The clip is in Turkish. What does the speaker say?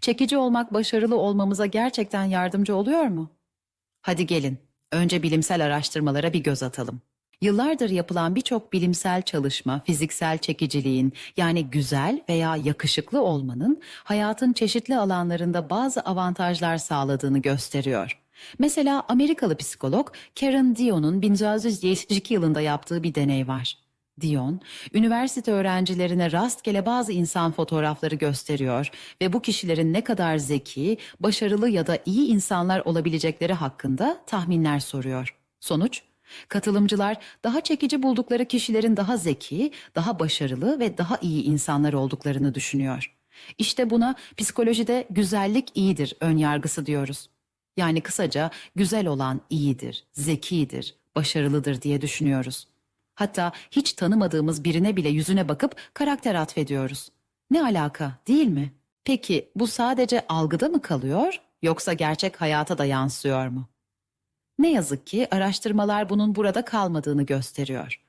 Çekici olmak başarılı olmamıza gerçekten yardımcı oluyor mu? Hadi gelin, önce bilimsel araştırmalara bir göz atalım. Yıllardır yapılan birçok bilimsel çalışma, fiziksel çekiciliğin yani güzel veya yakışıklı olmanın hayatın çeşitli alanlarında bazı avantajlar sağladığını gösteriyor. Mesela Amerikalı psikolog Karen Dion'un 1972 yılında yaptığı bir deney var. Dion, üniversite öğrencilerine rastgele bazı insan fotoğrafları gösteriyor ve bu kişilerin ne kadar zeki, başarılı ya da iyi insanlar olabilecekleri hakkında tahminler soruyor. Sonuç, katılımcılar daha çekici buldukları kişilerin daha zeki, daha başarılı ve daha iyi insanlar olduklarını düşünüyor. İşte buna psikolojide güzellik iyidir ön yargısı diyoruz. Yani kısaca güzel olan iyidir, zekidir, başarılıdır diye düşünüyoruz. Hatta hiç tanımadığımız birine bile yüzüne bakıp karakter atfediyoruz. Ne alaka, değil mi? Peki bu sadece algıda mı kalıyor yoksa gerçek hayata da yansıyor mu? Ne yazık ki araştırmalar bunun burada kalmadığını gösteriyor.